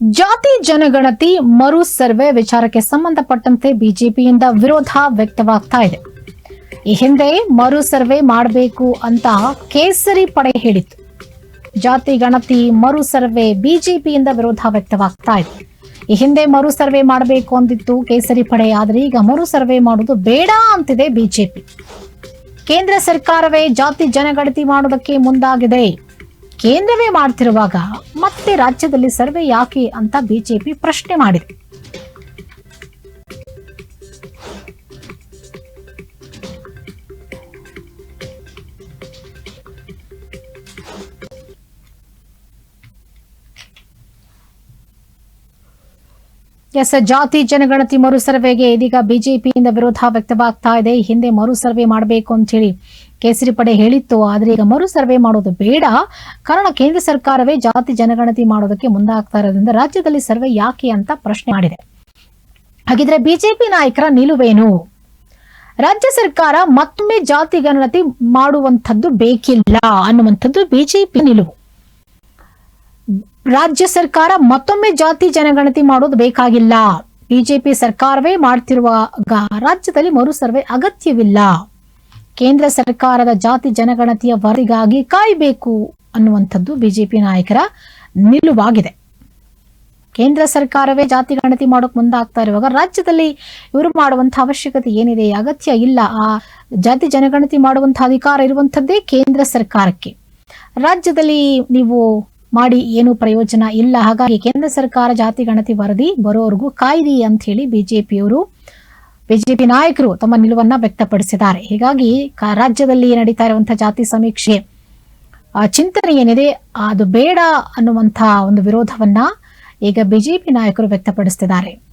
ಜಾತಿ ಜನಗಣತಿ ಮರು ಸರ್ವೆ ವಿಚಾರಕ್ಕೆ ಸಂಬಂಧಪಟ್ಟಂತೆ ಬಿಜೆಪಿಯಿಂದ ವಿರೋಧ ವ್ಯಕ್ತವಾಗ್ತಾ ಇದೆ. ಈ ಹಿಂದೆ ಮರು ಸರ್ವೆ ಮಾಡಬೇಕು ಅಂತ ಕೇಸರಿ ಪಡೆ ಹೇಳಿತ್ತು. ಜಾತಿ ಗಣತಿ ಮರು ಸರ್ವೆ ಬಿಜೆಪಿಯಿಂದ ವಿರೋಧ ವ್ಯಕ್ತವಾಗ್ತಾ ಇದೆ. ಈ ಹಿಂದೆ ಮರು ಸರ್ವೆ ಮಾಡಬೇಕು ಅಂದಿತ್ತು ಕೇಸರಿ ಪಡೆ, ಆದರೆ ಈಗ ಮರು ಸರ್ವೆ ಮಾಡುವುದು ಬೇಡ ಅಂತಿದೆ ಬಿಜೆಪಿ. ಕೇಂದ್ರ ಸರ್ಕಾರವೇ ಜಾತಿ ಜನಗಣತಿ ಮಾಡೋದಕ್ಕೆ ಮುಂದಾಗಿದೆ. ಕೇಂದ್ರವೇ ಮಾಡ್ತಿರುವಾಗ ಮತ್ತೆ ರಾಜ್ಯದಲ್ಲಿ ಸರ್ವೆ ಯಾಕೆ ಅಂತ ಬಿಜೆಪಿ ಪ್ರಶ್ನೆ ಮಾಡಿದೆ. ಎಸ್, ಜಾತಿ ಜನಗಣತಿ ಮರು ಸರ್ವೆಗೆ ಇದೀಗ ಬಿಜೆಪಿಯಿಂದ ವಿರೋಧ ವ್ಯಕ್ತವಾಗ್ತಾ ಇದೆ. ಹಿಂದೆ ಮರು ಸರ್ವೆ ಮಾಡಬೇಕು ಅಂತ ಹೇಳಿ ಕೇಸರಿ ಪಡೆ ಹೇಳಿತ್ತು, ಆದ್ರೆ ಈಗ ಮರು ಸರ್ವೆ ಮಾಡೋದು ಬೇಡ. ಕಾರಣ ಕೇಂದ್ರ ಸರ್ಕಾರವೇ ಜಾತಿ ಜನಗಣತಿ ಮಾಡೋದಕ್ಕೆ ಮುಂದಾಗ್ತಾ ಇರೋದ್ರಿಂದ ರಾಜ್ಯದಲ್ಲಿ ಸರ್ವೆ ಯಾಕೆ ಅಂತ ಪ್ರಶ್ನೆ ಮಾಡಿದೆ. ಹಾಗಿದ್ರೆ ಬಿಜೆಪಿ ನಾಯಕರ ನಿಲುವೇನು? ರಾಜ್ಯ ಸರ್ಕಾರ ಮತ್ತೊಮ್ಮೆ ಜಾತಿ ಗಣತಿ ಮಾಡುವಂಥದ್ದು ಬೇಕಿಲ್ಲ ಅನ್ನುವಂಥದ್ದು ಬಿಜೆಪಿ ನಿಲುವು. ರಾಜ್ಯ ಸರ್ಕಾರ ಮತ್ತೊಮ್ಮೆ ಜಾತಿ ಜನಗಣತಿ ಮಾಡೋದು ಬೇಕಾಗಿಲ್ಲ. ಬಿಜೆಪಿ ಸರ್ಕಾರವೇ ಮಾಡ್ತಿರುವ ರಾಜ್ಯದಲ್ಲಿ ಮರು ಸರ್ವೆ ಅಗತ್ಯವಿಲ್ಲ. ಕೇಂದ್ರ ಸರ್ಕಾರದ ಜಾತಿ ಜನಗಣತಿಯ ವರದಿಗಾಗಿ ಕಾಯಬೇಕು ಅನ್ನುವಂಥದ್ದು ಬಿಜೆಪಿ ನಾಯಕರ ನಿಲುವಾಗಿದೆ. ಕೇಂದ್ರ ಸರ್ಕಾರವೇ ಜಾತಿ ಗಣತಿ ಮಾಡೋಕ್ ಮುಂದಾಗ್ತಾ ಇರುವಾಗ ರಾಜ್ಯದಲ್ಲಿ ಇವರು ಮಾಡುವಂತಹ ಅವಶ್ಯಕತೆ ಏನಿದೆ, ಅಗತ್ಯ ಇಲ್ಲ. ಆ ಜಾತಿ ಜನಗಣತಿ ಮಾಡುವಂತಹ ಅಧಿಕಾರ ಇರುವಂತದ್ದೇ ಕೇಂದ್ರ ಸರ್ಕಾರಕ್ಕೆ. ರಾಜ್ಯದಲ್ಲಿ ನೀವು ಮಾಡಿ ಏನು ಪ್ರಯೋಜನ ಇಲ್ಲ. ಹಾಗಾಗಿ ಕೇಂದ್ರ ಸರ್ಕಾರ ಜಾತಿ ಗಣತಿ ವರದಿ ಬರೋವರೆಗೂ ಕಾಯ್ರಿ ಅಂತ ಹೇಳಿ ಬಿಜೆಪಿಯವರು ಬಿಜೆಪಿ ನಾಯಕರು ತಮ್ಮ ನಿಲುವನ್ನ ವ್ಯಕ್ತಪಡಿಸಿದ್ದಾರೆ. ಹೀಗಾಗಿ ರಾಜ್ಯದಲ್ಲಿ ನಡೀತಾ ಇರುವಂತಹ ಜಾತಿ ಸಮೀಕ್ಷೆ, ಆ, ಚಿಂತನೆ ಏನಿದೆ ಅದು ಬೇಡ ಅನ್ನುವಂತಹ ಒಂದು ವಿರೋಧವನ್ನ ಈಗ ಬಿಜೆಪಿ ನಾಯಕರು ವ್ಯಕ್ತಪಡಿಸುತ್ತಿದ್ದಾರೆ